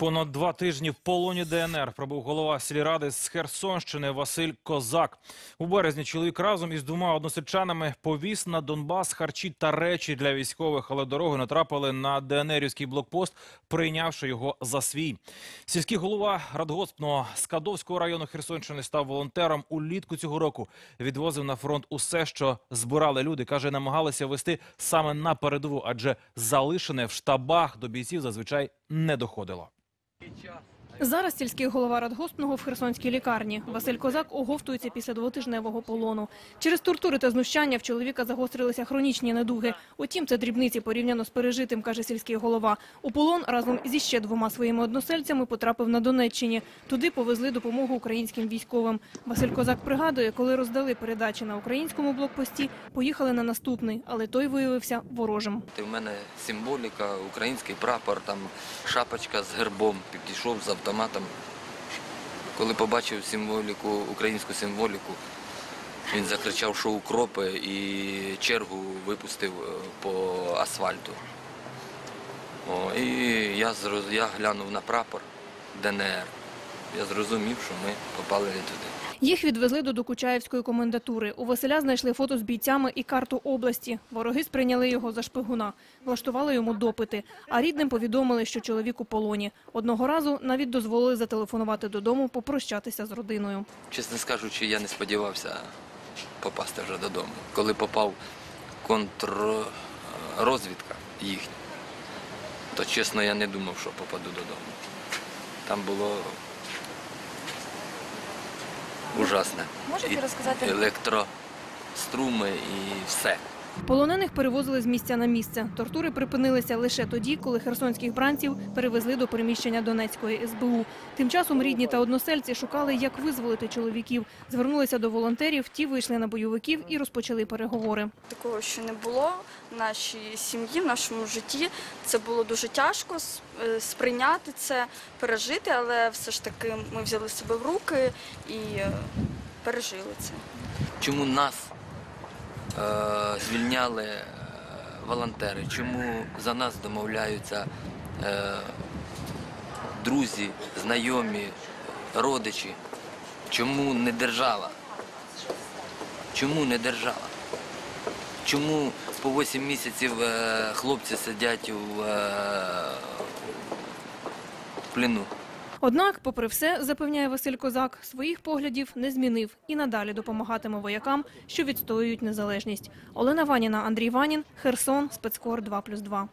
Понад два тижні в полоні ДНР пробув голова сільради з Херсонщини Василь Козак. У березні чоловік разом із двома односельчанами повіз на Донбас харчі та речі для військових, але дороги натрапили на ДНРівський блокпост, прийнявши його за свій. Сільський голова радгоспного Скадовського району Херсонщини став волонтером улітку цього року. Відвозив на фронт усе, що збирали люди. Каже, намагалися вести саме на передову, адже залишене в штабах до бійців зазвичай не доходило. 你吃。Зараз сільський голова радгоспного в Херсонській лікарні. Василь Козак оговтується після двотижневого полону. Через тортури та знущання в чоловіка загострилися хронічні недуги. Утім, це дрібниці порівняно з пережитим, каже сільський голова. У полон разом зі ще двома своїми односельцями потрапив на Донеччині. Туди повезли допомогу українським військовим. Василь Козак пригадує, коли роздали передачі на українському блокпості, поїхали на наступний, але той виявився ворожим. У мене символіка, український прапор, там шапочка з гербом. Підійшов з автоматом. Коли побачив символіку, українську символіку, він закричав, що укропи і чергу випустив е, по асфальту. О, і я, я глянув на прапор ДНР. Я зрозумів, що ми попали не туди. Їх відвезли до Докучаєвської комендатури. У Василя знайшли фото з бійцями і карту області. Вороги сприйняли його за шпигуна, влаштували йому допити. А рідним повідомили, що чоловік у полоні. Одного разу навіть дозволили зателефонувати додому, попрощатися з родиною. Чесно скажучи, я не сподівався попасти вже додому. Коли попав контррозвідка їхня, то чесно я не думав, що попаду додому. Там було ужасне. Можете розказати? Електроструми і все. Полонених перевозили з місця на місце. Тортури припинилися лише тоді, коли херсонських бранців перевезли до приміщення Донецької СБУ. Тим часом рідні та односельці шукали, як визволити чоловіків. Звернулися до волонтерів, ті вийшли на бойовиків і розпочали переговори. Такого ще не було в нашій сім'ї, в нашому житті. Це було дуже тяжко е, сприйняти це, пережити, але все ж таки ми взяли себе в руки і е, пережили це. Чому нас звільняли е, волонтери? Чому за нас домовляються е, друзі, знайомі, родичі? Чому не держава? Чому не держава? Чому по 8 місяців е, хлопці сидять у е, плену? Однак, попри все, запевняє Василь Козак, своїх поглядів не змінив і надалі допомагатиме воякам, що відстоюють незалежність. Олена Ваніна, Андрій Ванін, Херсон, спецкор 2+,2.